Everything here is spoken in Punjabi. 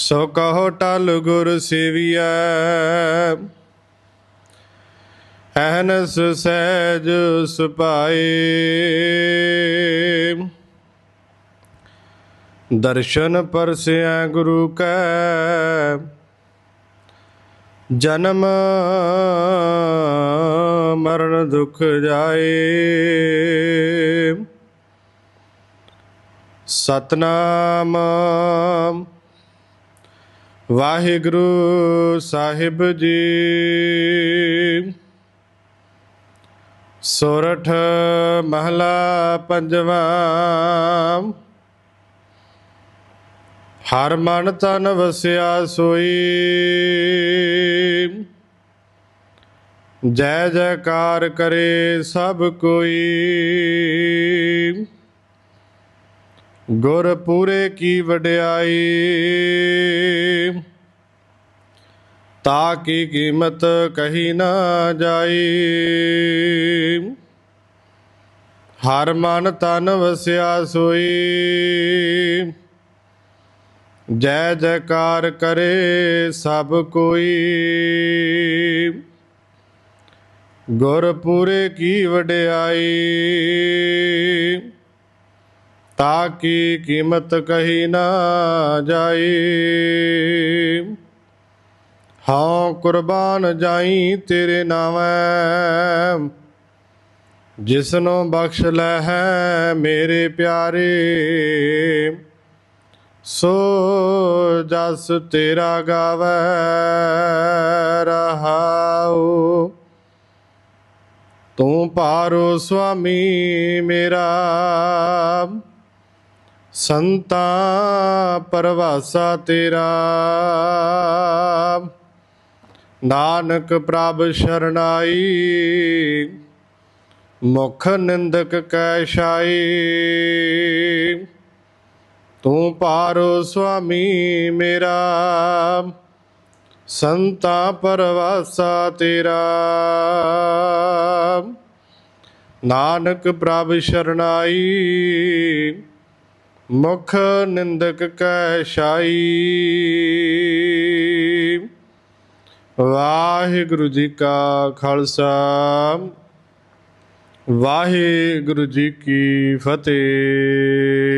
ਸੋ ਕਹੋ ਟਲ ਗੁਰ ਸੇਵੀਐ। ਅਹਨਸ ਸਹਿਜ ਸੁਪਾਏ ਦਰਸ਼ਨ ਪਰਸਿਆ ਗੁਰੂ ਕੈ। ਜਨਮ ਮਰਨ ਦੁਖ ਜਾਏ। ਸਤਨਾਮ ਵਾਹਿਗੁਰੂ ਸਾਹਿਬ ਜੀ। ਸੋਰਠ ਮਹਲਾ ਪੰਜਵਾਂ। ਹਰ ਮਨ ਤਨ ਵਸਿਆ ਸੋਈ। ਜੈ ਜੈਕਾਰ ਕਰੇ ਸਭ ਕੋਈ। ਗੁਰ ਪੂਰੇ ਕੀ ਵਡਿਆਈ? ਤਾ ਕੀ ਕੀਮਤ ਕਹੀ ਨਾ ਜਾਈ? ਹਰ ਮਨ ਤਨ ਵਸਿਆ ਸੋਈ। ਜੈ ਜੈਕਾਰ ਕਰੇ ਸਭ ਕੋਈ। ਗੁਰ ਕੀ ਵਡਿਆਈ? ਤਾ ਕੀ ਕੀਮਤ ਕਹੀ ਨਾ ਜਾਈ ਹਾਂ ਕੁਰਬਾਨ ਜਾਈ ਤੇਰੇ ਨਾਮੈ ਜਿਸਨੂੰ ਬਖਸ਼ ਲੈ ਹੈ ਮੇਰੇ ਪਿਆਰੇ ਸੋ ਜਸ ਤੇਰਾ ਗਾਵੈ ਰਹਾਉ ਤੂੰ ਪਾਰੋ ਸੁਆਮੀ ਮੇਰਾ ਸੰਤਾ ਪਰਵਾਸਾ ਤੇਰਾ। ਨਾਨਕ ਪ੍ਰਭ ਸ਼ਰਨਾਈ ਮੁਖ ਨਿੰਦਕ ਕੈ ਛਾਈ। ਤੂੰ ਪਾਰੋ ਸੁਆਮੀ ਮੇਰਾ, ਸੰਤਾ ਪਰਵਾਸਾ ਤੇਰਾ। ਨਾਨਕ ਪ੍ਰਭ ਸ਼ਰਨਾਈ ਮੁਖ ਨਿੰਦਕ ਕੈ ਛਾਈ। ਵਾਹਿਗੁਰੂ ਜੀ ਕਾ ਖਾਲਸਾ। ਵਾਹਿਗੁਰੂ ਜੀ ਕੀ ਫਤਿਹ।